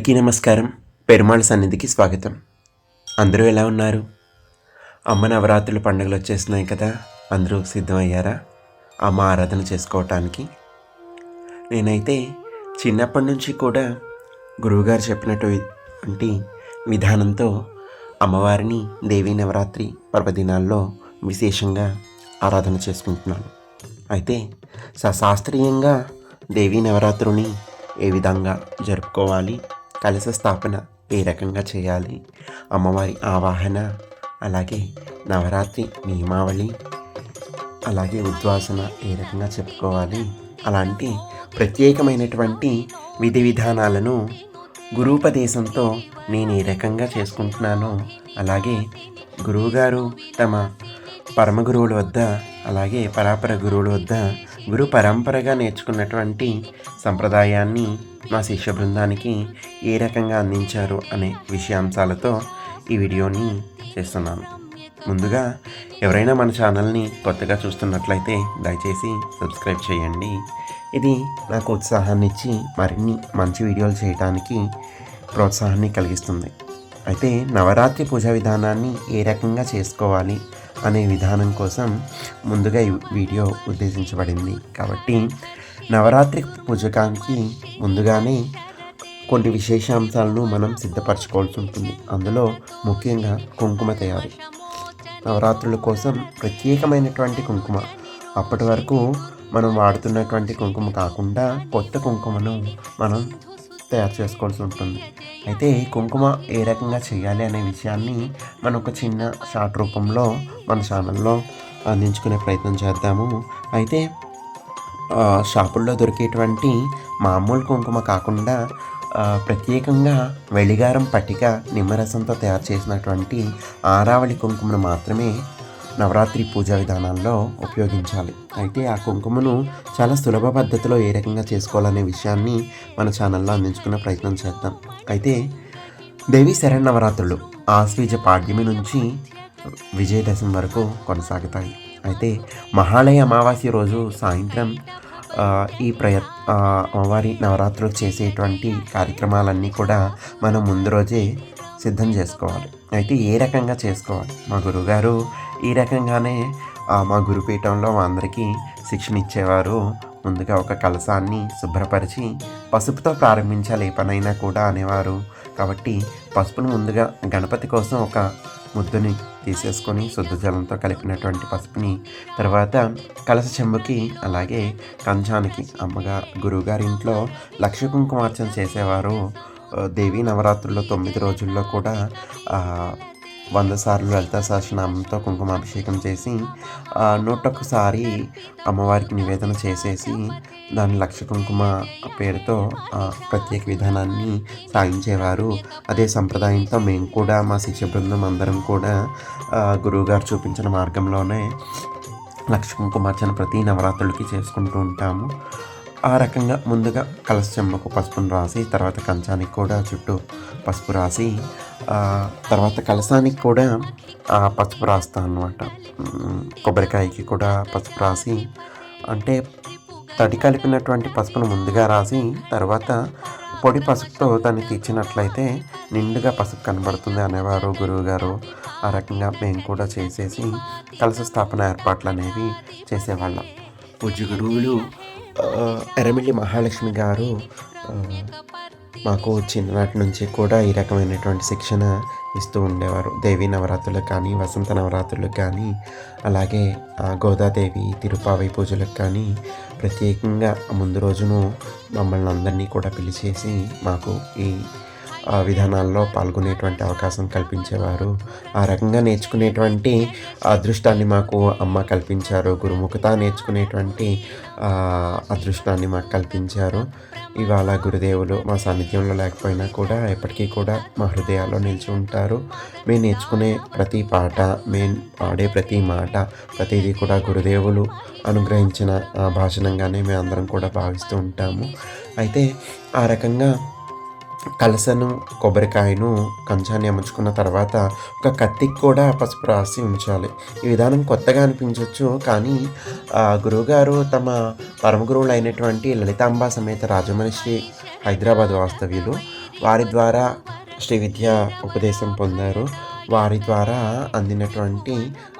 అందరికీ నమస్కారం. పెరుమాళ్ సన్నిధికి స్వాగతం. అందరూ ఎలా ఉన్నారు? అమ్మ నవరాత్రుల పండుగలు వచ్చేస్తున్నాయి కదా. అందరూ సిద్ధమయ్యారా? అమ్మ ఆరాధన చేసుకోవటానికి. నేనైతే చిన్నప్పటి నుంచి కూడా గురువుగారు చెప్పినటువంటి విధానంతో అమ్మవారిని దేవీ నవరాత్రి పర్వదినాల్లో విశేషంగా ఆరాధన చేసుకుంటున్నాను. అయితే శాస్త్రీయంగా దేవీ నవరాత్రుని ఏ విధంగా జరుపుకోవాలి? కలశ స్థాపన ఏ రకంగా చేయాలి? అమ్మవారి ఆవాహన అలాగే నవరాత్రి నియమావళి అలాగే ఉద్వాసన ఏ రకంగా చెప్పుకోవాలి? అలాంటి ప్రత్యేకమైనటువంటి విధి విధానాలను గురూపదేశంతో నేను ఏ రకంగా చేసుకుంటున్నానో అలాగే గురువుగారు తమ పరమ గురువుల వద్ద అలాగే పరాపర గురువుల వద్ద గురు పరంపరగా నేర్చుకున్నటువంటి సంప్రదాయాన్ని మా శిష్య బృందానికి ఏ రకంగా అందించారు అనే విషయాంశాలతో ఈ వీడియోని చేస్తున్నాను. ముందుగా ఎవరైనా మన ఛానల్ని కొత్తగా చూస్తున్నట్లయితే దయచేసి సబ్స్క్రైబ్ చేయండి. ఇది నాకు ఉత్సాహాన్ని ఇచ్చి మరిన్ని మంచి వీడియోలు చేయడానికి ప్రోత్సాహాన్ని కలిగిస్తుంది. అయితే నవరాత్రి పూజా విధానాన్ని ఏ రకంగా చేసుకోవాలి? అనే విధానం కోసం ముందుగా ఈ వీడియో ఉద్దేశించబడింది. కాబట్టి నవరాత్రి పూజకానికి ముందుగానే కొన్ని విశేషాంశాలను మనం సిద్ధపరచుకోవాల్సి ఉంటుంది. అందులో ముఖ్యంగా కుంకుమ తయారీ. నవరాత్రుల కోసం ప్రత్యేకమైనటువంటి కుంకుమ. అప్పటి వరకు మనం వాడుతున్నటువంటి కుంకుమ కాకుండా కొత్త కుంకుమను మనం తయారు చేసుకోవాల్సి ఉంటుంది. అయితే ఈ కుంకుమ ఏ రకంగా చేయాలి అనే విషయాన్ని మనం ఒక చిన్న షార్ట్ రూపంలో మన ఛానల్లో అందించుకునే ప్రయత్నం చేద్దాము. అయితే షాపుల్లో దొరికేటువంటి మామూలు కుంకుమ కాకుండా ప్రత్యేకంగా వెలిగారం పట్టిక నిమ్మరసంతో తయారు చేసినటువంటి ఆరావళి కుంకుమను మాత్రమే నవరాత్రి పూజా విధానాల్లో ఉపయోగించాలి. అయితే ఆ కుంకుమను చాలా సులభ పద్ధతిలో ఏ రకంగా చేసుకోవాలనే విషయాన్ని మన ఛానల్లో అందించుకునే ప్రయత్నం చేద్దాం. అయితే దేవి శరణవరాత్రులు ఆశ్వీజ పాడ్యమి నుంచి విజయదశమి వరకు కొనసాగుతాయి. అయితే మహాలయ అమావాస్య రోజు సాయంత్రం ఈ ప్రయ అమ్మవారి నవరాత్రులు చేసేటువంటి కార్యక్రమాలన్నీ కూడా మనం ముందు రోజే సిద్ధం చేసుకోవాలి. అయితే ఏ రకంగా చేసుకోవాలి? మా గురువుగారు ఈ రకంగానే మా గురుపీఠంలో అందరికీ శిక్షణ ఇచ్చేవారు ముందుగా ఒక కలసాన్ని శుభ్రపరిచి పసుపుతో ప్రారంభించాలి ఏ పనైనా కూడా అనేవారు. కాబట్టి పసుపును ముందుగా గణపతి కోసం ఒక ముద్దుని తీసేసుకొని శుద్ధ జలంతో కలిపినటువంటి పసుపుని తర్వాత కలస చెంబుకి అలాగే కంచానికి అమ్మగా గురువుగారి ఇంట్లో లక్ష కుంకుమార్చన చేసేవారు. దేవీ నవరాత్రుల్లో తొమ్మిది రోజుల్లో కూడా వంద సార్లు లలిత సహస్రనామంతో కుంకుమాభిషేకం చేసి నూటొక్కసారి అమ్మవారికి నివేదన చేసేసి దాని లక్ష కుంకుమ పేరుతో ప్రత్యేక విధానాన్ని సాగించేవారు అదే సంప్రదాయంతో మేము కూడా మా శిష్య బృందం అందరం కూడా గురువుగారు చూపించిన మార్గంలోనే లక్ష కుంకుమార్చన ప్రతి నవరాత్రులకి చేసుకుంటూ ఉంటాము. ఆ రకంగా ముందుగా కలశ చెమ్మకు పసుపును రాసి తర్వాత కంచానికి కూడా చుట్టూ పసుపు రాసి తర్వాత కలసానికి కూడా పసుపు రాస్తాను అనమాట కొబ్బరికాయకి కూడా పసుపు రాసి అంటే తడి కలిపినటువంటి పసుపును ముందుగా రాసి తర్వాత పొడి పసుపుతో దాన్ని తీర్చినట్లయితే నిండుగా పసుపు కనబడుతుంది అనేవారు గురువుగారు. ఆ రకంగా మేము కూడా చేసేసి కలశ స్థాపన ఏర్పాట్లు అనేవి చేసేవాళ్ళం. పూజ్య గురువులు ఆ, ఎర్రమిల్లి మహాలక్ష్మి గారు మాకు చిన్ననాటి నుంచి కూడా ఈ రకమైనటువంటి శిక్షణ ఇస్తూ ఉండేవారు. దేవి నవరాత్రులకు కానీ వసంత నవరాత్రులకు కానీ అలాగే ఆ, గోదాదేవి తిరుపావి పూజలకు కానీ ప్రత్యేకంగా ముందు రోజును మమ్మల్ని అందరినీ కూడా పిలిచేసి మాకు ఈ విధానాల్లో పాల్గొనేటువంటి అవకాశం కల్పించేవారు. ఆ రకంగా నేర్చుకునేటువంటి అదృష్టాన్ని మాకు అమ్మ కల్పించారు. గురుముఖత నేర్చుకునేటువంటి అదృష్టాన్ని మాకు కల్పించారు. ఇవాళ గురుదేవులు మా సాన్నిధ్యంలో లేకపోయినా కూడా ఎప్పటికీ కూడా మా హృదయాల్లో నిలిచి ఉంటారు. మేము నేర్చుకునే ప్రతి పాట మేము పాడే ప్రతి మాట ప్రతిదీ కూడా గురుదేవులు అనుగ్రహించిన భాషణంగానే మేము అందరం కూడా భావిస్తూ ఉంటాము. అయితే ఆ రకంగా కలసను కొబ్బరికాయను కంచాన్ని అమర్చుకున్న తర్వాత ఒక కత్తికి కూడా పసుపు రాసి ఉంచాలి. ఈ విధానం కొత్తగా అనిపించవచ్చు కానీ గురువుగారు తమ పరమ గురువులు అయినటువంటి లలితాంబ సమేత రాజమనిషి హైదరాబాద్ వాస్తవ్యులు. వారి ద్వారా శ్రీ విద్య ఉపదేశం పొందారు. వారి ద్వారా అందినటువంటి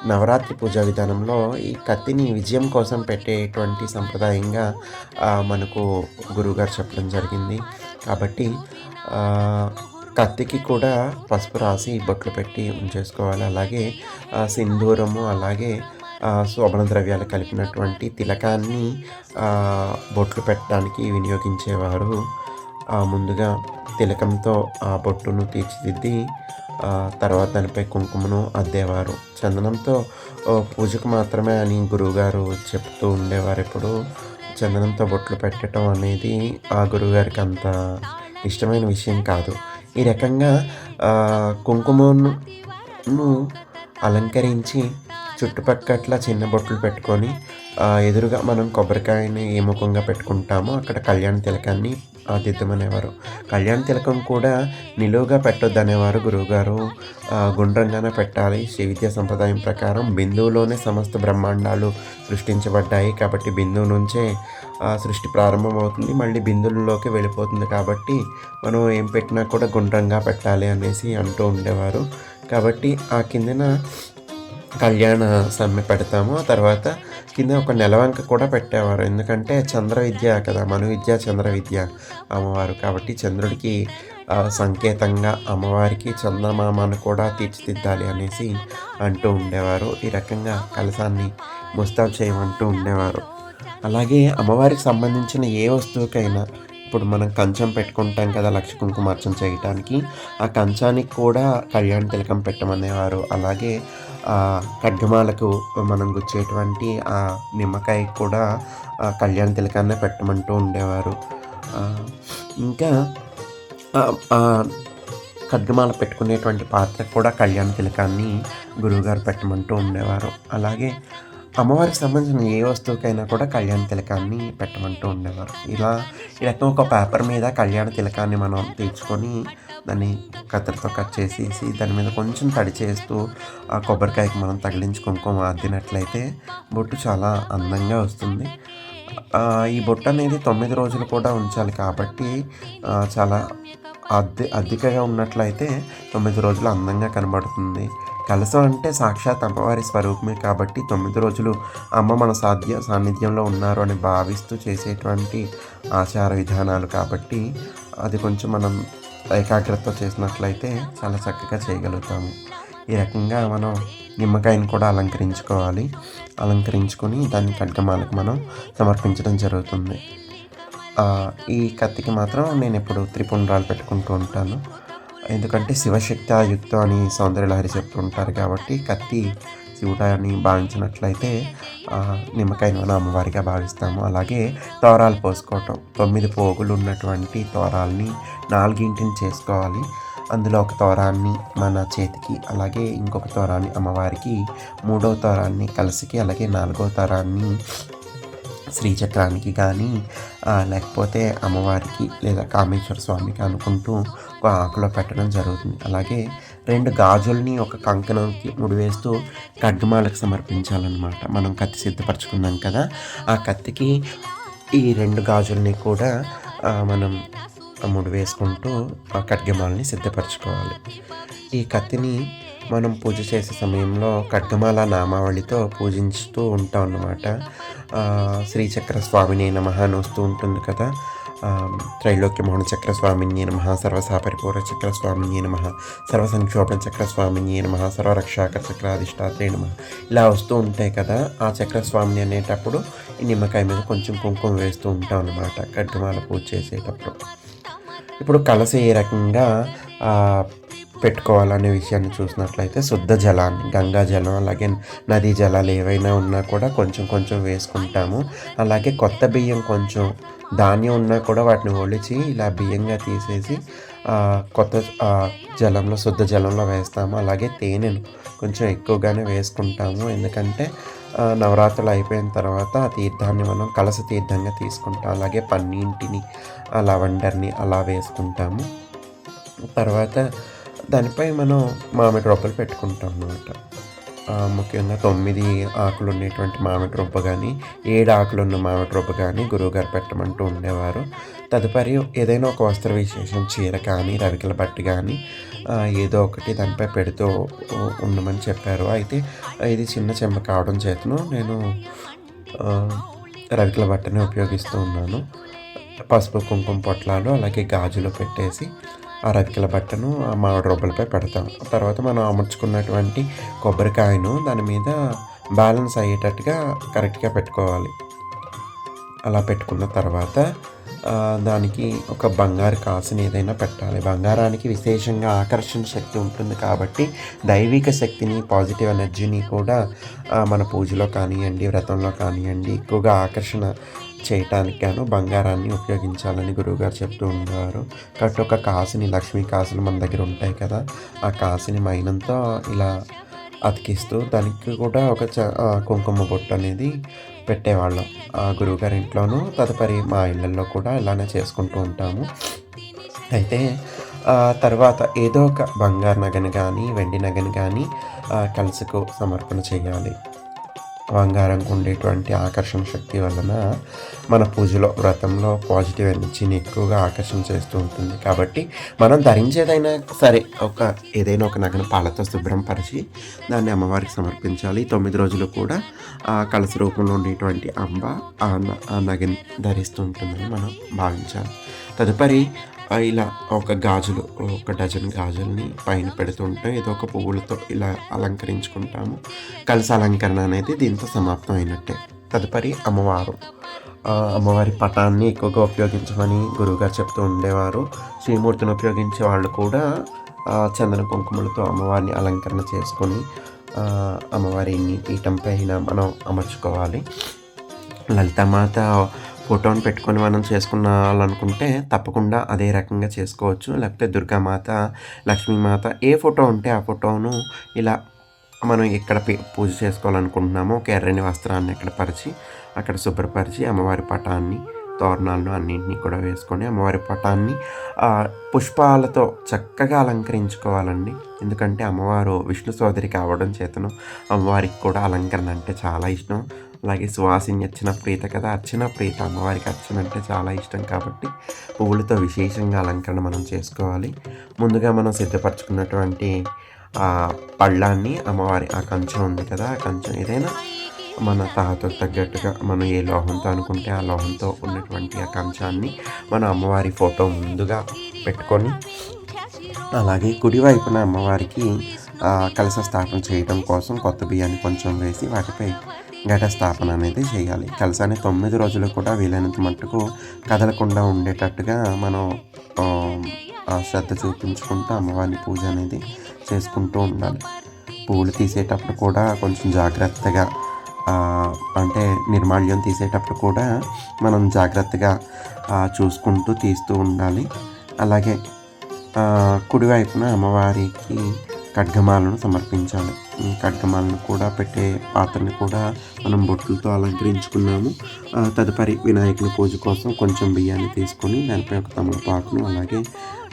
నవరాత్రి పూజా విధానంలో ఈ కత్తిని విజయం కోసం పెట్టేటువంటి సంప్రదాయంగా మనకు గురువుగారు చెప్పడం జరిగింది. కాబట్టి కత్తికి కూడా పసుపు రాసి బొట్లు పెట్టి ఉంచేసుకోవాలి. అలాగే ఆ, సింధూరము అలాగే శోభన ద్రవ్యాలు కలిపినటువంటి తిలకాన్ని బొట్లు పెట్టడానికి వినియోగించేవారు. ఆ, ముందుగా తిలకంతో ఆ బొట్టును తీర్చిదిద్ది తర్వాత దానిపై కుంకుమను అద్దేవారు. చందనంతో పూజకు మాత్రమే అని గురువుగారు చెప్తూ ఉండేవారు ఇప్పుడు చందనంతో బొట్లు పెట్టడం అనేది ఆ గురువుగారికి అంత ఇష్టమైన విషయం కాదు. ఈ రకంగా కుంకుమను అలంకరించి చుట్టుపక్కల చిన్న బొట్లు పెట్టుకొని ఎదురుగా మనం కొబ్బరికాయని ఏ ముఖంగా పెట్టుకుంటామో అక్కడ కళ్యాణ తిలకాన్ని దిద్దమనేవారు కళ్యాణ తిలకం కూడా నిలువుగా పెట్టొద్దనేవారు గురువుగారు. గుండ్రంగానే పెట్టాలి. శ్రీ విద్యా సంప్రదాయం ప్రకారం బిందువులోనే సమస్త బ్రహ్మాండాలు సృష్టించబడ్డాయి కాబట్టి బిందువు నుంచే ఆ, సృష్టి ప్రారంభమవుతుంది. మళ్ళీ బిందువుల్లోకి వెళ్ళిపోతుంది కాబట్టి మనం ఏం పెట్టినా కూడా గుండ్రంగా పెట్టాలి అనేసి అంటూ ఉండేవారు. కాబట్టి ఆ కిందన కళ్యాణ సమ్మె పెడతాము. ఆ తర్వాత కింద ఒక నెలవంక కూడా పెట్టేవారు. ఎందుకంటే చంద్ర విద్య కదా మను విద్య చంద్ర విద్య అమ్మవారు. కాబట్టి చంద్రుడికి సంకేతంగా అమ్మవారికి చందమామను కూడా తీర్చిదిద్దాలి అనేసి అంటూ ఉండేవారు. ఈ రకంగా కలసాన్ని ముస్తాబు చేయమంటూ ఉండేవారు. అలాగే అమ్మవారికి సంబంధించిన ఏ వస్తువుకైనా ఇప్పుడు మనం కంచం పెట్టుకుంటాం కదా లక్ష కుంకుమార్చన చేయటానికి ఆ కంచానికి కూడా కళ్యాణ తిలకం పెట్టమనేవారు. అలాగే ఖడ్గమాలకు మనం గుచ్చేటువంటి ఆ నిమ్మకాయ కూడా ఆ కళ్యాణ తిలకాన్నే పెట్టమంటూ ఉండేవారు. ఇంకా ఖడ్గమాల పెట్టుకునేటువంటి పాత్ర కూడా కళ్యాణ తిలకాన్ని గురువుగారు పెట్టమంటూ ఉండేవారు. అలాగే అమ్మవారికి సంబంధించిన ఏ వస్తువుకైనా కూడా కళ్యాణ తిలకాన్ని పెట్టమంటూ ఉండేవారు. ఇలా ఈ రకం ఒక పేపర్ మీద కళ్యాణ తిలకాన్ని మనం తీర్చుకొని దాన్ని కత్తెరతో కట్ చేసేసి దాని మీద కొంచెం తడి చేస్తూ ఆ కొబ్బరికాయకి మనం తగిలించి కుంకుమ అద్దినట్లయితే బొట్టు చాలా అందంగా వస్తుంది. ఈ బొట్టు అనేది తొమ్మిది రోజులు కూడా ఉంచాలి కాబట్టి చాలా అద్దె అధికగా ఉన్నట్లయితే తొమ్మిది రోజులు అందంగా కనబడుతుంది. కలసం అంటే సాక్షాత్ అమ్మవారి స్వరూపమే కాబట్టి తొమ్మిది రోజులు అమ్మ మన సాధ్య సాన్నిధ్యంలో ఉన్నారు అని భావిస్తూ చేసేటువంటి ఆచార విధానాలు కాబట్టి అది కొంచెం మనం ఏకాగ్రతతో చేసినట్లయితే చాలా చక్కగా చేయగలుగుతాము. ఈ రకంగా మనం నిమ్మకాయని కూడా అలంకరించుకోవాలి. అలంకరించుకొని దాన్ని ఖడ్గమాలకు మనం సమర్పించడం జరుగుతుంది. ఈ కత్తికి మాత్రం నేను ఎప్పుడు త్రిపుండ్రాలు పెట్టుకుంటూ ఉంటాను. ఎందుకంటే శివశక్తి యుక్తం అని సౌందర్యలహరి చెప్తుంటారు కాబట్టి కత్తి శివుడు భావించినట్లయితే నిమ్మకాయను అమ్మవారిగా భావిస్తాము. అలాగే తోరాలు పోసుకోవటం తొమ్మిది పోగులు ఉన్నటువంటి తోరాల్ని నాలుగింటిని చేసుకోవాలి. అందులో ఒక తోరాన్ని మన చేతికి అలాగే ఇంకొక తోరాన్ని అమ్మవారికి మూడో తోరాన్ని కలసికి అలాగే నాలుగో తోరాన్ని శ్రీచక్రానికి కానీ లేకపోతే అమ్మవారికి లేదా కామేశ్వర స్వామికి అనుకుంటూ ఒక ఆకులో పెట్టడం జరుగుతుంది. అలాగే రెండు గాజుల్ని ఒక కంకణంకి ముడివేస్తూ ఖడ్గమాలకు సమర్పించాలన్నమాట. మనం కత్తి సిద్ధపరచుకున్నాం కదా ఆ కత్తికి ఈ రెండు గాజుల్ని కూడా మనం ముడి వేసుకుంటూ ఆ ఖడ్గమాలని సిద్ధపరచుకోవాలి. ఈ కత్తిని మనం పూజ చేసే సమయంలో ఖడ్గమాల నామావళితో పూజించుతూ ఉంటాం అన్నమాట. శ్రీచక్ర స్వామిని నమ అని వస్తూ ఉంటుంది కదా ఆ, త్రైలోక్య మోహన చక్ర స్వామిని నమ సర్వసాపరిపూర్ణ చక్ర స్వామిని నమ సర్వ సంక్షోభణ చక్ర నమ సర్వరక్షాకర చక్రాధిష్టాత్రే నమ ఇలా వస్తూ ఉంటాయి కదా ఆ చక్ర స్వామిని అనేటప్పుడు ఈ నిమ్మకాయ మీద కొంచెం కుంకుమ వేస్తూ ఉంటాం అన్నమాట ఖడ్గమాల పూజ చేసేటప్పుడు. ఇప్పుడు కలస ఏ రకంగా పెట్టుకోవాలనే విషయాన్ని చూసినట్లయితే శుద్ధ జలాన్ని గంగా జలం అలాగే నదీ జలాలు ఏవైనా ఉన్నా కూడా కొంచెం కొంచెం వేసుకుంటాము. అలాగే కొత్త బియ్యం కొంచెం ధాన్యం ఉన్నా కూడా వాటిని ఒలిచి ఇలా బియ్యంగా తీసేసి కొత్త జలంలో శుద్ధ జలంలో వేస్తాము. అలాగే తేనెను కొంచెం ఎక్కువగానే వేసుకుంటాము. ఎందుకంటే నవరాత్రులు అయిపోయిన తర్వాత ఆ తీర్థాన్ని మనం కలస తీర్థంగా తీసుకుంటాం. అలాగే పన్నీంటిని ఆ లవండర్ని అలా వేసుకుంటాము. తర్వాత దానిపై మనం మామిడి రొబ్బలు పెట్టుకుంటాం అన్నమాట. ముఖ్యంగా తొమ్మిది ఆకులు ఉండేటువంటి మామిడి రొబ్బ కానీ ఏడు ఆకులు ఉన్న మామిడి రొబ్బ కానీ గురువుగారు పెట్టమంటూ ఉండేవారు. తదుపరి ఏదైనా ఒక వస్త్ర విశేషం చీర కానీ రవికల బట్టి కానీ ఏదో ఒకటి దానిపై పెడుతూ ఉండమని చెప్పారు. అయితే ఇది చిన్న చెమ్మ కావడం చేతను నేను రవికల బట్టని ఉపయోగిస్తూ ఉన్నాను. పసుపు కుంకుమ పొట్లాలు అలాగే గాజులు పెట్టేసి ఆ బట్టను ఆ మామిడి రొబ్బలపై పెడతాం. తర్వాత మనం అమర్చుకున్నటువంటి కొబ్బరికాయను దాని మీద బ్యాలెన్స్ అయ్యేటట్టుగా కరెక్ట్గా పెట్టుకోవాలి. అలా పెట్టుకున్న తర్వాత దానికి ఒక బంగారు కాసుని ఏదైనా పెట్టాలి. బంగారానికి విశేషంగా ఆకర్షణ శక్తి ఉంటుంది కాబట్టి దైవిక శక్తిని పాజిటివ్ ఎనర్జీని కూడా మన పూజలో కానివ్వండి వ్రతంలో కానివ్వండి ఎక్కువగా ఆకర్షణ చేయటానికి గాను బంగారాన్ని ఉపయోగించాలని గురువుగారు చెప్తూ ఉండేవారు కాబట్టి ఒక కాసుని లక్ష్మీ కాసులు మన దగ్గర ఉంటాయి కదా ఆ కాసుని మైనంతో ఇలా అతికిస్తూ దానికి కూడా ఒక చ కుంకుమ బొట్టు అనేది పెట్టేవాళ్ళం. ఆ గురువుగారి ఇంట్లోనూ తదుపరి మా ఇళ్ళల్లో కూడా ఇలానే చేసుకుంటూ ఉంటాము. అయితే తర్వాత ఏదో ఒక బంగారు నగని కానీ వెండి నగని కానీ ఆ, సమర్పణ చేయాలి. బంగారంకు ఉండేటువంటి ఆకర్షణ శక్తి వలన మన పూజలో వ్రతంలో పాజిటివ్ ఎనర్జీని ఎక్కువగా ఆకర్షణ చేస్తూ ఉంటుంది. కాబట్టి మనం ధరించేదైనా సరే ఒక ఏదైనా ఒక నగను పాలతో శుభ్రం పరిచి దాన్ని అమ్మవారికి సమర్పించాలి. తొమ్మిది రోజులు కూడా ఆ కలస రూపంలో ఉండేటువంటి అంబ ఆ న- ఆ నగని ధరిస్తూ ఉంటుందని మనం భావించాలి. తదుపరి ఇలా ఒక గాజులు ఒక డజన్ గాజుల్ని పైన పెడుతుంటే ఏదో ఒక పువ్వులతో ఇలా అలంకరించుకుంటాము. కలిసి అలంకరణ అనేది దీంతో సమాప్తం అయినట్టే తదుపరి అమ్మవారు. అమ్మవారి పటాన్ని ఎక్కువగా ఉపయోగించమని గురువుగారు చెప్తూ ఉండేవారు. శ్రీమూర్తిని ఉపయోగించే వాళ్ళు కూడా చందన కుంకుమలతో అమ్మవారిని అలంకరణ చేసుకొని అమ్మవారిని పీఠం పైన మనం అమర్చుకోవాలి. లలితామాత ఫోటోని పెట్టుకొని మనం చేసుకున్నాలనుకుంటే తప్పకుండా అదే రకంగా చేసుకోవచ్చు. లేకపోతే దుర్గామాత లక్ష్మీమాత ఏ ఫోటో ఉంటే ఆ ఫోటోను ఇలా మనం ఎక్కడ పే- పూజ చేసుకోవాలనుకుంటున్నామో ఒక ఎర్రని వస్త్రాన్ని ఎక్కడ పరిచి అక్కడ శుభ్రపరిచి అమ్మవారి పటాన్ని తోరణాలను అన్నింటినీ కూడా వేసుకొని అమ్మవారి పటాన్ని పుష్పాలతో చక్కగా అలంకరించుకోవాలండి. ఎందుకంటే అమ్మవారు విష్ణు సోదరి కావడం చేతను అమ్మవారికి కూడా అలంకరణ అంటే చాలా ఇష్టం. అలాగే సువాసిని అర్చన ప్రీత కదా? అర్చన ప్రీత అమ్మవారికి అర్చన అంటే చాలా ఇష్టం కాబట్టి పువ్వులతో విశేషంగా అలంకరణ మనం చేసుకోవాలి. ముందుగా మనం సిద్ధపరచుకున్నటువంటి ఆ పళ్ళాన్ని అమ్మవారి ఆ కంచం ఉంది కదా? ఆ కంచం ఏదైనా మన తాహతకు తగ్గట్టుగా మనం ఏ లోహంతో అనుకుంటే ఆ లోహంతో ఉన్నటువంటి ఆ కంచాన్ని మన అమ్మవారి ఫోటో ముందుగా పెట్టుకొని అలాగే కుడివైపున అమ్మవారికి కలస కలశ స్థాపన చేయడం కోసం కొత్త బియ్యాన్ని కొంచెం వేసి వాటిపై ఘట స్థాపన అనేది చేయాలి. కలశాన్ని తొమ్మిది రోజులు కూడా వీలైనంత మట్టుకు కదలకుండా ఉండేటట్టుగా మనం ఆ, శ్రద్ధ చూపించుకుంటూ అమ్మవారి పూజ అనేది చేసుకుంటూ ఉండాలి. పూలు తీసేటప్పుడు కూడా కొంచెం జాగ్రత్తగా అంటే నిర్మాల్యం తీసేటప్పుడు కూడా మనం జాగ్రత్తగా చూసుకుంటూ తీస్తూ ఉండాలి. అలాగే కుడివైపున అమ్మవారికి ఖడ్గమాలను సమర్పించాలి. ఈ కూడా పెట్టే పాత్రని కూడా మనం బొట్టులతో అలంకరించుకున్నాము. తదుపరి వినాయకుని పూజ కోసం కొంచెం బియ్యాన్ని తీసుకొని దానిపై ఒక తమలపాకును అలాగే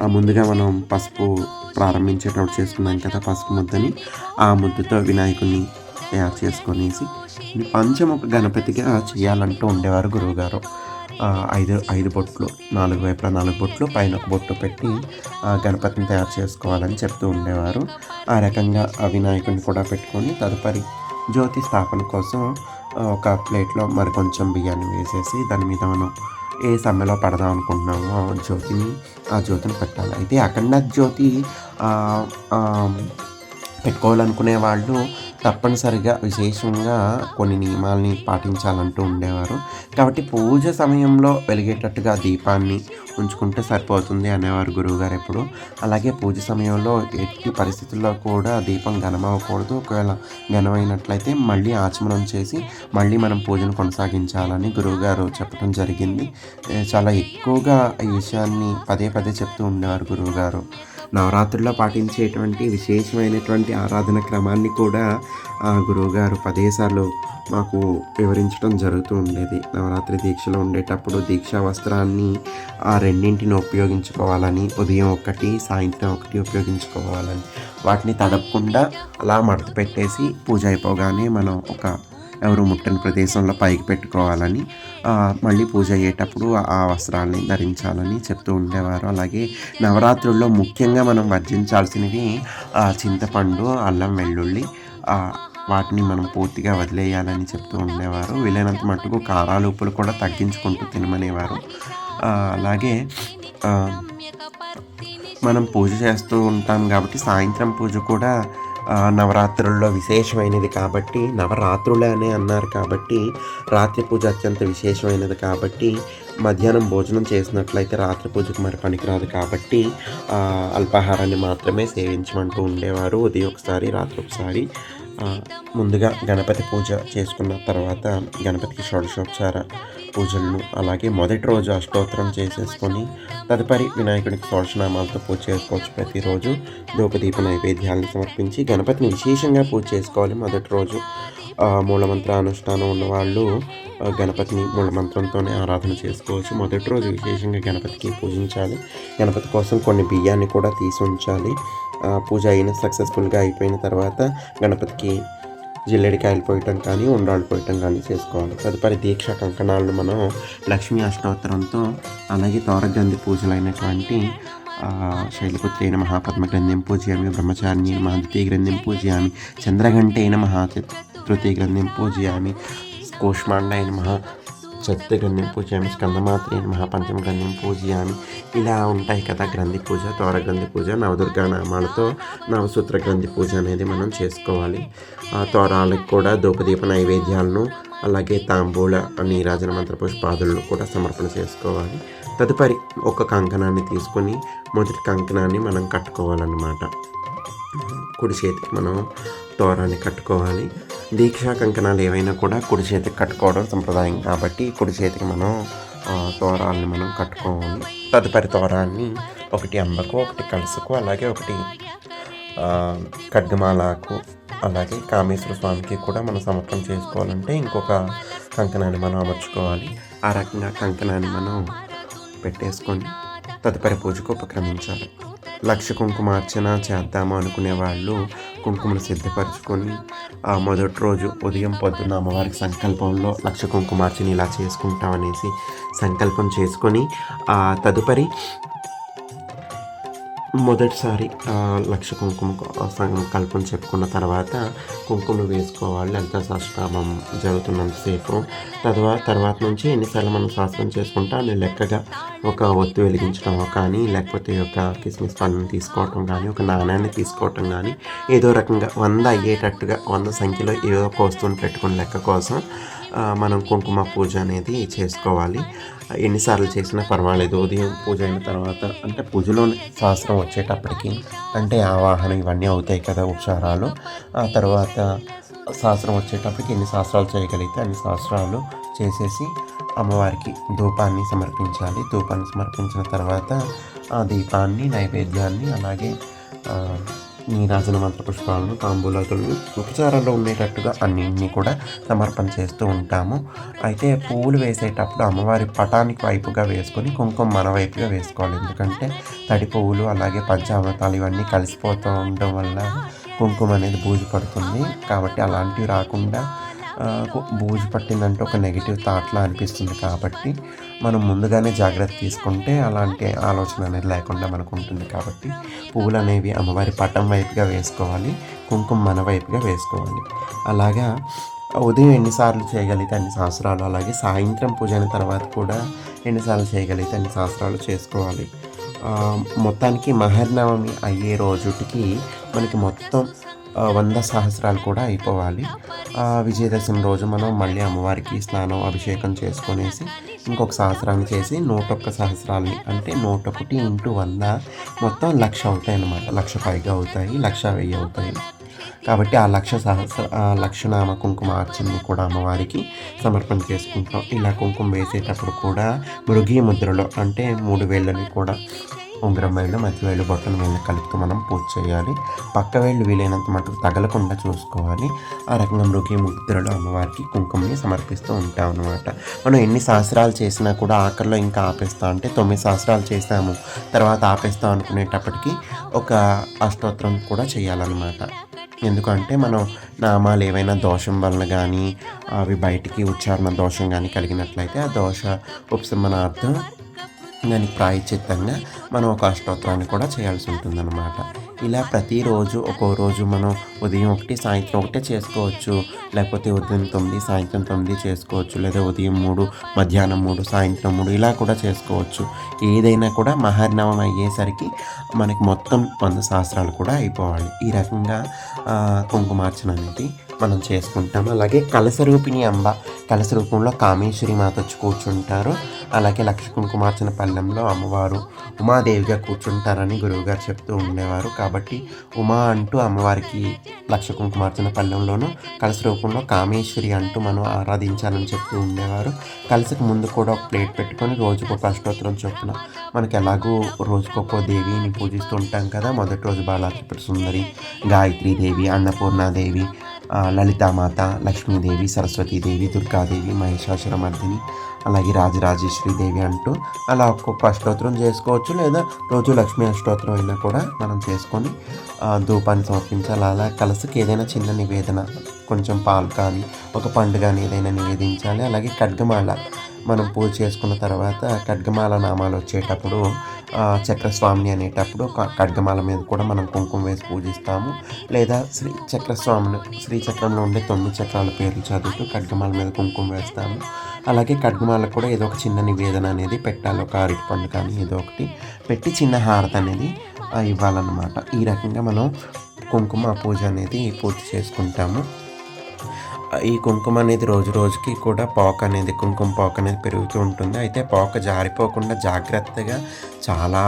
ముందుగా మనం పసుపు ప్రారంభించేటప్పుడు చేసుకున్నాం కదా పసుపు ముద్దని ఆ ముద్దతో వినాయకుని తయారు చేసుకొనేసి ఇది పంచముఖ గణపతిగా చేయాలంటూ ఉండేవారు గురువుగారు. గారు ఐదు ఐదు బొట్లు నాలుగు వైపులా నాలుగు బొట్లు పైన ఒక బొట్టు పెట్టి ఆ గణపతిని తయారు చేసుకోవాలని చెప్తూ ఉండేవారు. ఆ రకంగా వినాయకుడిని కూడా పెట్టుకొని తదుపరి జ్యోతి స్థాపన కోసం ఒక ప్లేట్లో మరి కొంచెం బియ్యాన్ని వేసేసి దాని మీద మనం ఏ సమ్మెలో పడదాం అనుకుంటున్నామో ఆ జ్యోతిని ఆ జ్యోతిని పెట్టాలి. అయితే అఖండ జ్యోతి పెట్టుకోవాలనుకునే వాళ్ళు తప్పనిసరిగా విశేషంగా కొన్ని నియమాల్ని పాటించాలంటూ ఉండేవారు. కాబట్టి పూజ సమయంలో వెలిగేటట్టుగా దీపాన్ని ఉంచుకుంటే సరిపోతుంది అనేవారు గురువుగారు ఎప్పుడు. అలాగే పూజ సమయంలో ఎట్టి పరిస్థితుల్లో కూడా దీపం ఘనమవ్వకూడదు. ఒకవేళ ఘనమైనట్లయితే మళ్ళీ ఆచమనం చేసి మళ్ళీ మనం పూజను కొనసాగించాలని గురువుగారు చెప్పడం జరిగింది. చాలా ఎక్కువగా ఈ విషయాన్ని పదే పదే చెప్తూ ఉండేవారు గురువుగారు. నవరాత్రుల్లో పాటించేటువంటి విశేషమైనటువంటి ఆరాధన క్రమాన్ని కూడా ఆ గురువుగారు పదేసార్లు మాకు వివరించడం జరుగుతూ ఉండేది. నవరాత్రి దీక్షలో ఉండేటప్పుడు దీక్షా వస్త్రాన్ని ఆ రెండింటిని ఉపయోగించుకోవాలని ఉదయం ఒకటి సాయంత్రం ఒకటి ఉపయోగించుకోవాలని. వాటిని తడపకుండా అలా మడత పెట్టేసి పూజ అయిపోగానే మనం ఒక ఎవరు ముట్టని ప్రదేశంలో పైకి పెట్టుకోవాలని మళ్ళీ పూజ అయ్యేటప్పుడు ఆ వస్త్రాలని ధరించాలని చెప్తూ ఉండేవారు. అలాగే నవరాత్రుల్లో ముఖ్యంగా మనం వర్జించాల్సినవి ఆ, చింతపండు అల్లం వెల్లుల్లి వాటిని మనం పూర్తిగా వదిలేయాలని చెప్తూ ఉండేవారు. వీలైనంత మట్టుకు కారాలు ఉప్పులు కూడా తగ్గించుకుంటూ తినమనేవారు. అలాగే మనం పూజ చేస్తూ ఉంటాం కాబట్టి సాయంత్రం పూజ కూడా నవరాత్రుల్లో విశేషమైనది కాబట్టి నవరాత్రులే అనే అన్నారు కాబట్టి రాత్రి పూజ అత్యంత విశేషమైనది కాబట్టి మధ్యాహ్నం భోజనం చేసినట్లయితే రాత్రి పూజకు మరి పనికిరాదు కాబట్టి అల్పాహారాన్ని మాత్రమే సేవించమంటూ ఉండేవారు. ఉదయం ఒకసారి రాత్రి ఒకసారి ముందుగా గణపతి పూజ చేసుకున్న తర్వాత గణపతికి షోడశోపచార పూజలను అలాగే మొదటి రోజు అష్టోత్తరం చేసేసుకొని తదుపరి వినాయకుడికి షోడశనామాలతో పూజ చేసుకోవచ్చు. ప్రతిరోజు ధూపదీప నైవేద్యాలను సమర్పించి గణపతిని విశేషంగా పూజ చేసుకోవాలి. మొదటి రోజు మూలమంత్ర అనుష్ఠానం ఉన్నవాళ్ళు గణపతిని మూలమంత్రంతోనే ఆరాధన చేసుకోవచ్చు. మొదటి రోజు విశేషంగా గణపతికి పూజించాలి. గణపతి కోసం కొన్ని బియ్యాన్ని కూడా తీసి ఉంచాలి. పూజ అయిన సక్సెస్ఫుల్గా అయిపోయిన తర్వాత గణపతికి జిల్లెడికాయలు పోయటం కానీ ఉండ్రాళ్ళు పోయటం కానీ చేసుకోవాలి. తదుపరి దీక్ష కంకణాలను మనం లక్ష్మీ అష్టోత్తరంతో అలాగే తోరగ్రంథి పూజలైనటువంటి ఆ, మహాపద్మ గ్రంథిం పూజయామి బ్రహ్మచారిణి మహాద్వితీయ గ్రంథిం పూజయామి చంద్రఘంటైన మహా తృతీయ గ్రంథిం పూజయామి కూష్మాండైన మహా చతుర్థ గ్రంథిం పూజయామి స్కందమాత్రేణ మహాపంచమ గ్రంథిం పూజయామి ఇలా ఉంటాయి కదా గ్రంథి పూజ తోర గ్రంథి పూజ నవదుర్గా నామాలతో నవసూత్ర గ్రంథి పూజ అనేది మనం చేసుకోవాలి. ఆ తోరాలకు కూడా ధూపదీప నైవేద్యాలను అలాగే తాంబూల నీరాజన మంత్ర పుష్పాదులను కూడా సమర్పణ చేసుకోవాలి. తదుపరి ఒక కంకణాన్ని తీసుకొని మొదటి కంకణాన్ని మనం కట్టుకోవాలన్నమాట. కుడి చేతికి మనం తోరాన్ని కట్టుకోవాలి. దీక్షా కంకణాలు ఏవైనా కూడా కుడి చేతికి కట్టుకోవడం సంప్రదాయం కాబట్టి కుడి చేతికి మనం తోరాలని మనం కట్టుకోవాలి. తదుపరి తోరాన్ని ఒకటి అంబకు ఒకటి కలుసుకు అలాగే ఒకటి ఖడ్గమాలకు అలాగే కామేశ్వర స్వామికి కూడా మనం సమర్పణ చేసుకోవాలంటే ఇంకొక కంకణాన్ని మనం అమర్చుకోవాలి. ఆ రకంగా కంకణాన్ని మనం పెట్టేసుకొని తదుపరి పూజకు ఉపక్రమించాలి. లక్ష కుంకుమార్చన చేద్దాము అనుకునే వాళ్ళు కుంకుమను సిద్ధపరచుకొని ఆ మొదటి రోజు ఉదయం పొద్దున్న అమ్మవారికి సంకల్పంలో లక్ష కుంకుమార్చన ఇలా చేసుకుంటాం అనేసి సంకల్పం చేసుకొని ఆ తదుపరి మొదటిసారి లక్ష కుంకుమ కొ- సంకల్పం చెప్పుకున్న తర్వాత కుంకుమ వేసుకోవాలి. లలిత సహస్రనామం జరుగుతున్నంతసేపు. తర్వాత తర్వాత నుంచి ఎన్నిసార్లు మనం శాస్త్రం చేసుకుంటా అనే లెక్కగా ఒక ఒత్తు వెలిగించడం కానీ లేకపోతే ఒక కిస్మిస్ పండుని తీసుకోవటం కానీ ఒక నాణ్యాన్ని తీసుకోవటం కానీ ఏదో రకంగా వంద అయ్యేటట్టుగా వంద సంఖ్యలో ఏదో ఒక వస్తువుని పెట్టుకుని లెక్క కోసం మనం కుంకుమ పూజ అనేది చేసుకోవాలి. ఎన్నిసార్లు చేసినా పర్వాలేదు. ఉదయం పూజ అయిన తర్వాత అంటే పూజలోని శాస్త్రం వచ్చేటప్పటికి అంటే ఆవాహనం ఇవన్నీ అవుతాయి కదా ఉపచారాలు ఆ తర్వాత శాస్త్రం వచ్చేటప్పటికి ఎన్ని శాస్త్రాలు చేయగలిగితే అన్ని శాస్త్రాలు చేసేసి అమ్మవారికి ధూపాన్ని సమర్పించాలి. ధూపాన్ని సమర్పించిన తర్వాత ఆ దీపాన్ని నైవేద్యాన్ని అలాగే నీ నీరాజన మంత్ర పుష్పాలను తాంబూలాతులను ఉపచారంలో ఉండేటట్టుగా అన్నింటినీ కూడా సమర్పణ చేస్తూ ఉంటాము. అయితే పువ్వులు వేసేటప్పుడు అమ్మవారి పటానికి వైపుగా వేసుకొని కుంకుమ మన వైపుగా వేసుకోవాలి. ఎందుకంటే తడి పువ్వులు అలాగే పంచామృతాలు ఇవన్నీ కలిసిపోతూ ఉండడం వల్ల కుంకుమ అనేది బూజు పడుతుంది. కాబట్టి అలాంటివి రాకుండా బూజు పట్టిందంటే ఒక నెగిటివ్ థాట్లా అనిపిస్తుంది కాబట్టి మనం ముందుగానే జాగ్రత్త తీసుకుంటే అలాంటి ఆలోచన అనేది లేకుండా మనకు ఉంటుంది కాబట్టి పువ్వులు అనేవి అమ్మవారి పటం వైపుగా వేసుకోవాలి కుంకుమ మన వైపుగా వేసుకోవాలి. అలాగా ఉదయం ఎన్నిసార్లు చేయగలిగితే అన్ని సంవత్సరాలు అలాగే సాయంత్రం పూజ అయిన తర్వాత కూడా ఎన్నిసార్లు చేయగలిగితే అన్ని సంవత్సరాలు చేసుకోవాలి. మొత్తానికి మహర్నవమి అయ్యే రోజుటికి మనకి మొత్తం వంద సహస్రాలు కూడా అయిపోవాలి. విజయదశమి రోజు మనం మళ్ళీ అమ్మవారికి స్నానం అభిషేకం చేసుకునేసి ఇంకొక సహస్రాన్ని చేసి నూట ఒక్క సహస్రాలని అంటే నూట ఒకటి ఇంటూ వంద మొత్తం లక్ష అవుతాయి అన్నమాట. లక్ష పైగా అవుతాయి లక్ష వెయ్యి అవుతాయి. కాబట్టి ఆ లక్ష సహస్ర ఆ లక్షనామ కుంకుమ అర్చనని కూడా అమ్మవారికి సమర్పణ చేసుకుంటాం. ఇలా కుంకుమ వేసేటప్పుడు కూడా మృగి ముద్రలో అంటే మూడు వేళ్ళని కూడా ఉంగరం వేళ్ళు మధ్య వేళ్ళు బొట్టన వేళ్ళు కలుపుతూ మనం పూజ చేయాలి. పక్క వేళ్ళు వీలైనంత మటుకు తగలకుండా చూసుకోవాలి. ఆ రకంగా మృగి ముద్రలో అమ్మవారికి కుంకుమని సమర్పిస్తూ ఉంటాం అనమాట మనం ఎన్ని సంవత్సరాలు చేసినా కూడా ఆఖరిలో ఇంకా ఆపేస్తాం అంటే తొమ్మిది సంవత్సరాలు చేసాము తర్వాత ఆపేస్తాం అనుకునేటప్పటికి ఒక అష్టోత్తరం కూడా చేయాలన్నమాట. ఎందుకంటే మనం నామాలు ఏవైనా దోషం వలన కానీ అవి బయటికి ఉచ్చారణ దోషం కానీ కలిగినట్లయితే ఆ దోష ఉపశమనార్థం దానికి ప్రాయచిత్తంగా మనం ఒక అష్టోత్తరాన్ని కూడా చేయాల్సి ఉంటుందన్నమాట. ఇలా ప్రతిరోజు ఒక్కో రోజు మనం ఉదయం ఒకటి సాయంత్రం ఒకటే చేసుకోవచ్చు. లేకపోతే ఉదయం తొమ్మిది సాయంత్రం తొమ్మిది చేసుకోవచ్చు. లేదా ఉదయం మూడు మధ్యాహ్నం మూడు సాయంత్రం మూడు ఇలా కూడా చేసుకోవచ్చు. ఏదైనా కూడా మహర్నవం అయ్యేసరికి మనకి మొత్తం వంద శాస్త్రాలు కూడా అయిపోవాలి. ఈ రకంగా కుంకుమార్చన అనేది మనం చేసుకుంటాం. అలాగే కలసరూపిణి అంబ కలస రూపంలో కామేశ్వరి మాత వచ్చి కూర్చుంటారు. అలాగే లక్ష కుంకుమార్చన పల్లెంలో అమ్మవారు ఉమాదేవిగా కూర్చుంటారని గురువుగారు చెప్తూ ఉండేవారు. కాబట్టి ఉమా అంటూ అమ్మవారికి లక్ష కుంకుమార్చన పల్లెంలోనూ కలస రూపంలో కామేశ్వరి అంటూ మనం ఆరాధించాలని చెప్తూ ఉండేవారు. కలసకు ముందు కూడా ఒక ప్లేట్ పెట్టుకొని రోజుకు ఒక అష్టోత్తరం చొప్పున మనకి ఎలాగో రోజుకొక దేవిని పూజిస్తూ ఉంటాం కదా. మొదటి రోజు బాలాత్రిపుర సుందరి గాయత్రీదేవి అన్నపూర్ణాదేవి లలితామాత లక్ష్మీదేవి సరస్వతీదేవి దుర్గాదేవి మహిషాసురమర్దిని అలాగే రాజరాజేశ్వరిదేవి అంటూ అలా ఒక్కొక్క అష్టోత్తరం చేసుకోవచ్చు. లేదా రోజు లక్ష్మీ అష్టోత్తరం అయినా కూడా మనం చేసుకొని ధూపాన్ని సమర్పించాలి. అలా కలసకి ఏదైనా చిన్న నివేదన కొంచెం పాలు కానీ ఒక పండు కానీ ఏదైనా నివేదించాలి. అలాగే ఖడ్గమాల మనం పూజ చేసుకున్న తర్వాత ఖడ్గమాల నామాలు వచ్చేటప్పుడు చక్రస్వామిని అనేటప్పుడు ఖడ్గమాల మీద కూడా మనం కుంకుమ వేసి పూజిస్తాము. లేదా శ్రీ చక్రస్వామిని శ్రీ చక్రంలో ఉండే తొమ్మిది చక్రాల పేర్లు చదువుతూ ఖడ్గమాల మీద కుంకుమ వేస్తాము. అలాగే ఖడ్గమాలకు కూడా ఏదో ఒక చిన్న నివేదన అనేది పెట్టాలి. ఒక అరటి పండు కానీ ఏదో ఒకటి పెట్టి చిన్న హారత అనేది ఇవ్వాలన్నమాట. ఈ రకంగా మనం కుంకుమ పూజ అనేది పూర్తి చేసుకుంటాము. ఈ కుంకుమ అనేది రోజు రోజుకి కూడా పోక అనేది కుంకుమ పోక అనేది పెరుగుతూ ఉంటుంది. అయితే పోక జారిపోకుండా జాగ్రత్తగా చాలా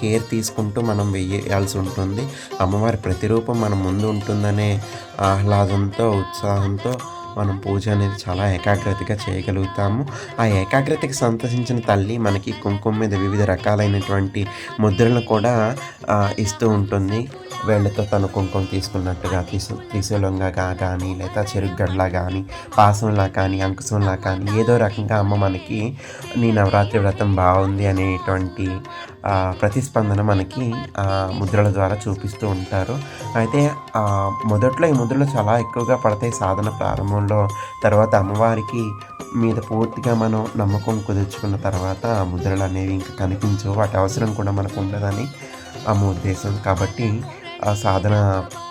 కేర్ తీసుకుంటూ మనం వేయాల్సి ఉంటుంది. అమ్మవారి ప్రతిరూపం మన ముందు ఉంటుందనే ఆహ్లాదంతో ఉత్సాహంతో మనం పూజ అనేది చాలా ఏకాగ్రతగా చేయగలుగుతాము. ఆ ఏకాగ్రతకి సంతసించిన తల్లి మనకి కుంకుమ మీద వివిధ రకాలైనటువంటి ముద్రలను కూడా ఇస్తూ ఉంటుంది. వేళ్ళతో తను కుంకుమ తీసుకున్నట్టుగా తీసు త్రిశూలంగా కానీ లేదా చెరుగ్గడలా కానీ పాసంలా కానీ అంకుశంలా కానీ ఏదో రకంగా అమ్మ మనకి నీ నవరాత్రి వ్రతం బాగుంది అనేటువంటి ప్రతిస్పందన మనకి ముద్రల ద్వారా చూపిస్తూ ఉంటారు. అయితే మొదట్లో ఈ ముద్రలు చాలా ఎక్కువగా పడతాయి. సాధన ప్రారంభంలో తర్వాత అమ్మవారికి మీద పూర్తిగా మనం నమ్మకం కుదుర్చుకున్న తర్వాత ఆ ముద్రలు అనేవి ఇంకా కనిపించవు. వాటి అవసరం కూడా మనకు ఉండదని అమ్మ ఉద్దేశం. కాబట్టి ఆ సాధన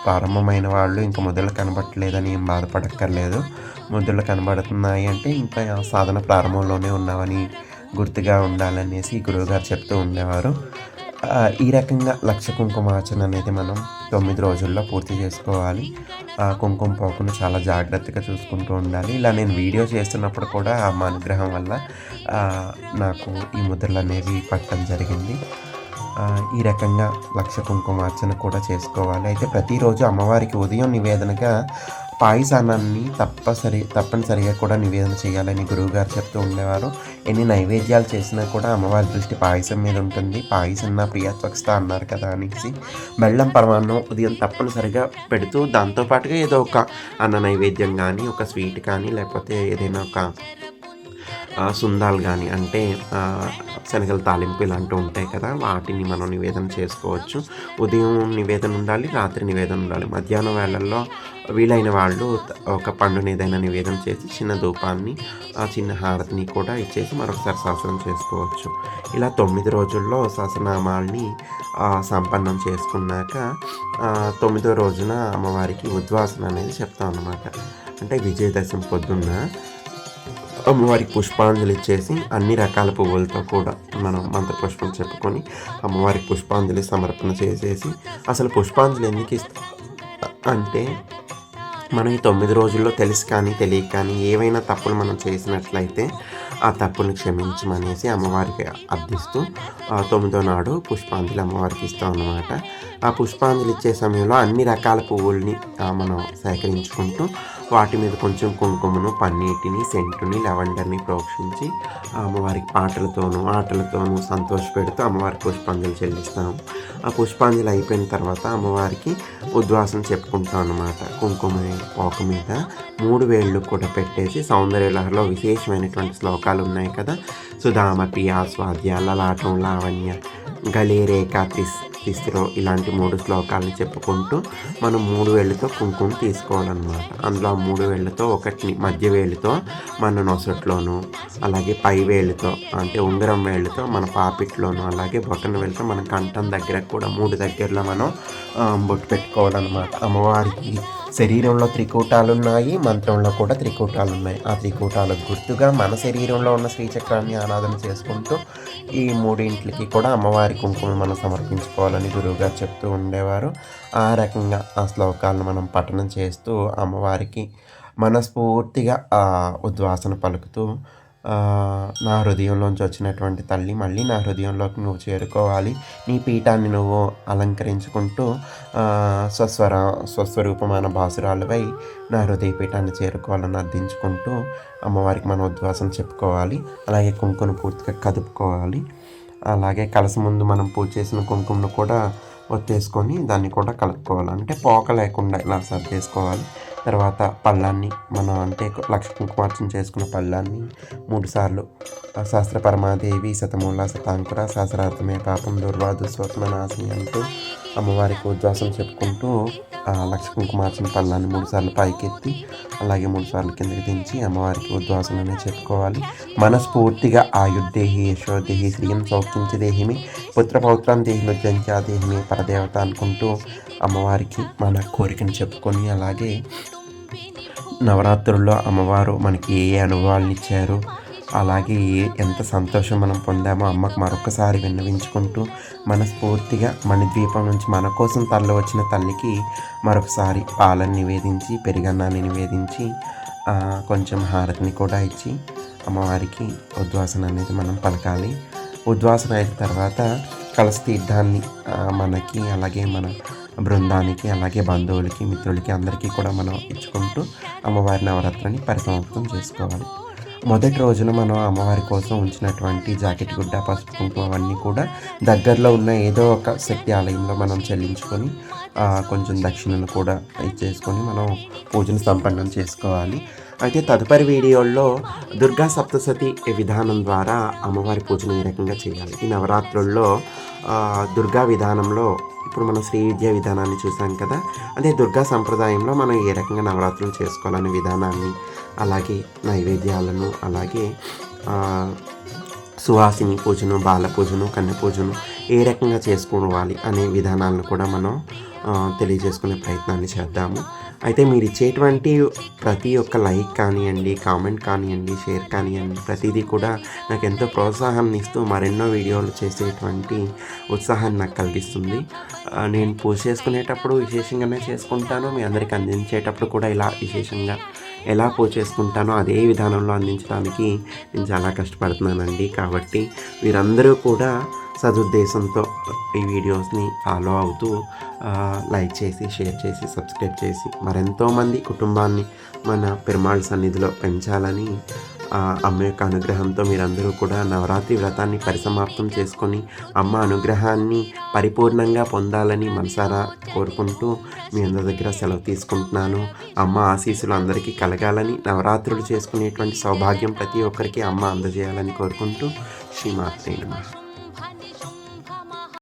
ప్రారంభమైన వాళ్ళు ఇంకా ముద్రలు కనబడట్లేదని ఏం బాధపడక్కర్లేదు. ముద్రలు కనబడుతున్నాయి అంటే ఇంకా సాధన ప్రారంభంలోనే ఉన్నామని గుర్తుగా ఉండాలనేసి గురువుగారు చెప్తూ ఉండేవారు. ఈ రకంగా లక్ష కుంకుమార్చన అనేది మనం తొమ్మిది రోజుల్లో పూర్తి చేసుకోవాలి. ఆ కుంకుమ పోకుండా చాలా జాగ్రత్తగా చూసుకుంటూ ఉండాలి. ఇలా నేను వీడియో చేస్తున్నప్పుడు కూడా అమ్మ అనుగ్రహం వల్ల నాకు ఈ ముద్రలు అనేవి పట్టడం జరిగింది. ఈ రకంగా లక్ష కుంకుమార్చన కూడా చేసుకోవాలి. అయితే ప్రతిరోజు అమ్మవారికి ఉదయం నివేదనగా పాయసానాన్ని తప్పసరి తప్పనిసరిగా కూడా నివేదన చేయాలని గురువుగారు చెప్తూ ఉండేవారు. ఎన్ని నైవేద్యాలు చేసినా కూడా అమ్మవారి దృష్టి పాయసం మీద ఉంటుంది. పాయసం నా ప్రియత్వక్స్త అన్నారు కదా అనేసి బెల్లం పరమాన్నం ఉదయం తప్పనిసరిగా పెడుతూ దాంతోపాటుగా ఏదో ఒక అన్న నైవేద్యం కానీ ఒక స్వీట్ కానీ లేకపోతే ఏదైనా ఒక సుందాలు కానీ అంటే శనగల తాలింపు ఇలాంటివి ఉంటాయి కదా వాటిని మనం నివేదన చేసుకోవచ్చు. ఉదయం నివేదన ఉండాలి రాత్రి నివేదన ఉండాలి. మధ్యాహ్నం వేళల్లో వీలైన వాళ్ళు ఒక పండుని ఏదైనా నివేదన చేసి చిన్న ధూపాన్ని ఆ చిన్న హారతిని కూడా ఇచ్చేసి మరొకసారి శాసనం చేసుకోవచ్చు. ఇలా తొమ్మిది రోజుల్లో శాసనామాల్ని సంపన్నం చేసుకున్నాక తొమ్మిదో రోజున అమ్మవారికి ఉద్వాసన అనేది చెప్తాం అన్నమాట. అంటే విజయదశమి పొద్దున్న అమ్మవారికి పుష్పాంజలి ఇచ్చేసి అన్ని రకాల పువ్వులతో కూడా మనం మంత్ర పుష్పం చెప్పుకొని అమ్మవారికి పుష్పాంజలి సమర్పణ చేసేసి అసలు పుష్పాంజలి ఎందుకు ఇస్తాం అంటే మనం ఈ తొమ్మిది రోజుల్లో తెలిసి కానీ తెలియక కానీ ఏవైనా తప్పులు మనం చేసినట్లయితే ఆ తప్పును క్షమించమనేసి అమ్మవారికి అర్థిస్తూ తొమ్మిదో నాడు పుష్పాంజలి అమ్మవారికి ఇస్తాం అన్నమాట ఆ పుష్పాంజలి ఇచ్చే సమయంలో అన్ని రకాల పువ్వుల్ని మనం సేకరించుకుంటూ వాటి మీద కొంచెం కుంకుమను పన్నీటిని సెంటుని లెవెండర్ని ప్రోక్షించి అమ్మవారికి పాటలతోనూ ఆటలతోనూ సంతోషపెడుతూ అమ్మవారికి పుష్పాంజలి చెల్లిస్తాము. ఆ పుష్పాంజలి అయిపోయిన తర్వాత అమ్మవారికి ఉద్వాసం చెప్పుకుంటాం అన్నమాట. కుంకుమ పోక మీద మూడు వేళ్ళు కూడా పెట్టేసి సౌందర్యలహరిలో విశేషమైనటువంటి శ్లోకాలు ఉన్నాయి కదా. సుధామపి ఆస్వాద్య లలాటం లావణ్య గళేరేఖ తిస్ తిస్త్రో ఇలాంటి మూడు శ్లోకాలను చెప్పుకుంటూ మనం మూడు వేళ్ళతో కుంకుమ తీసుకోవాలన్నమాట. అందులో ఆ మూడు వేళ్ళతో ఒకటిని మధ్య వేళ్ళతో మన నొసట్లోను అలాగే పై వేళ్ళతో అంటే ఉంగరం వేళ్ళతో మన పాపిట్లోను అలాగే బొట్టన వేళ్ళతో మన కంఠం దగ్గర కూడా మూడు దగ్గరలో మనం బొట్టు పెట్టుకోవాలన్నమాట. అమ్మవారికి శరీరంలో త్రికూటాలు ఉన్నాయి మంత్రంలో కూడా త్రికూటాలు ఉన్నాయి ఆ త్రికూటాలకు గుర్తుగా మన శరీరంలో ఉన్న శ్రీచక్రాన్ని ఆరాధన చేసుకుంటూ ఈ మూడింటికి కూడా అమ్మవారి కుంకుమ మనం సమర్పించుకోవాలని గురువుగారు చెప్తూ ఉండేవారు. ఆ రకంగా ఆ శ్లోకాలను మనం పఠనం చేస్తూ అమ్మవారికి మనస్ఫూర్తిగా ఉద్వాసన పలుకుతూ నా హృదయంలోంచి వచ్చినటువంటి తల్లి మళ్ళీ నా హృదయంలోకి నువ్వు చేరుకోవాలి. నీ పీఠాన్ని నువ్వు అలంకరించుకుంటూ స్వస్వర స్వస్వరూపమైన బాసురాలపై నా హృదయ పీఠాన్ని చేరుకోవాలని అర్థించుకుంటూ అమ్మవారికి మనం ఉద్వాసం చెప్పుకోవాలి. అలాగే కుంకుమను పూర్తిగా కదుపుకోవాలి. అలాగే కలస ముందు మనం పూజ చేసిన కుంకుమను కూడా ఒత్తేసుకొని దాన్ని కూడా కలుపుకోవాలి. అంటే పోక లేకుండా ఇలా సర్దేసుకోవాలి. తర్వాత పళ్ళాన్ని మనం అంటే లక్ష్మీ కుమార్చన చేసుకున్న పళ్ళాన్ని మూడుసార్లు శాస్త్ర పరమాదేవి శతమూల శతాంకుర సహస్రార్థమే పాపం దుర్వాదు స్వప్న నాశని అంటూ అమ్మవారికి ఉద్వాసం చెప్పుకుంటూ ఆ లక్ష పళ్ళాన్ని మూడుసార్లు పైకెత్తి అలాగే మూడుసార్లు కిందకి దించి అమ్మవారికి ఉద్వాసం అనేది చెప్పుకోవాలి. మనస్ఫూర్తిగా ఆయుర్దేహి యశోదేహి శ్రీయం సౌఖ్యించి దేహిమి పుత్రపౌత్రం దేహి నుజ్జంచా దేహిమి పరదేవత అనుకుంటూ అమ్మవారికి మన కోరికను చెప్పుకొని అలాగే నవరాత్రుల్లో అమ్మవారు మనకి ఏ ఏ అనుభవాలను ఇచ్చారు అలాగే ఏ- ఎంత సంతోషం మనం పొందామో అమ్మకు మరొకసారి విన్నవించుకుంటూ మనస్ఫూర్తిగా ద్వీపం నుంచి మన కోసం తరలి వచ్చిన తల్లికి మరొకసారి పాలను నివేదించి పెరుగన్నాన్ని నివేదించి కొంచెం హారతిని కూడా ఇచ్చి అమ్మవారికి ఉద్వాసన అనేది మనం పలకాలి. ఉద్వాసన అయిన తర్వాత కలసి తీర్థాన్ని మనకి అలాగే మన బృందానికి అలాగే బంధువులకి మిత్రులకి అందరికీ కూడా మనం ఇచ్చుకుంటూ అమ్మవారి నవరాత్రిని పరిసమాప్తం చేసుకోవాలి. మొదటి రోజున మనం అమ్మవారి కోసం ఉంచినటువంటి జాకెట్ గుడ్డ పసుపు కుంకుమ అవన్నీ కూడా దగ్గరలో ఉన్న ఏదో ఒక శక్తి ఆలయంలో మనం చెల్లించుకొని కొంచెం దక్షిణను కూడా ఇచ్చేసుకొని మనం పూజను సంపన్నం చేసుకోవాలి. అయితే తదుపరి వీడియోల్లో దుర్గా సప్తసతి విధానం ద్వారా అమ్మవారి పూజను ఏ రకంగా చేయాలి? ఈ నవరాత్రుల్లో దుర్గా విధానంలో ఇప్పుడు మనం శ్రీ విద్య విధానాన్ని చూసాం కదా అదే దుర్గా సంప్రదాయంలో మనం ఏ రకంగా నవరాత్రులు చేసుకోవాలనే విధానాన్ని అలాగే నైవేద్యాలను అలాగే సువాసిని పూజను బాల పూజను కన్య పూజను ఏ రకంగా చేసుకోవాలి అనే విధానాలను కూడా మనం తెలియజేసుకునే ప్రయత్నాన్ని చేద్దాము. అయితే మీరు ఇచ్చేటువంటి ప్రతి ఒక్క లైక్ కానివ్వండి కామెంట్ కానివ్వండి షేర్ కానివ్వండి ప్రతిదీ కూడా నాకు ఎంతో ప్రోత్సాహాన్ని ఇస్తూ మరెన్నో వీడియోలు చేసేటువంటి ఉత్సాహాన్ని నాకు కలిగిస్తుంది. నేను పూజ చేసుకునేటప్పుడు విశేషంగానే చేసుకుంటాను. మీ అందరికి అందించేటప్పుడు కూడా ఇలా విశేషంగా ఎలా పూజ చేసుకుంటానో అదే విధానంలో అందించడానికి నేను చాలా కష్టపడుతున్నానండి. కాబట్టి మీరందరూ కూడా సదుద్దేశంతో ఈ వీడియోస్ని ఫాలో అవుతూ లైక్ చేసి షేర్ చేసి సబ్స్క్రైబ్ చేసి మరెంతోమంది కుటుంబాన్ని మన పెరుమాళ్ సన్నిధిలో పెంచాలని అమ్మ యొక్క అనుగ్రహంతో మీరందరూ కూడా నవరాత్రి వ్రతాన్ని పరిసమాప్తం చేసుకొని అమ్మ అనుగ్రహాన్ని పరిపూర్ణంగా పొందాలని మనసారా కోరుకుంటూ మీ అందరి దగ్గర సెలవు తీసుకుంటున్నాను. అమ్మ ఆశీస్సులు అందరికీ కలగాలని నవరాత్రులు చేసుకునేటువంటి సౌభాగ్యం ప్రతి ఒక్కరికి అమ్మ అందజేయాలని కోరుకుంటూ శ్రీమాత్రేణ మహా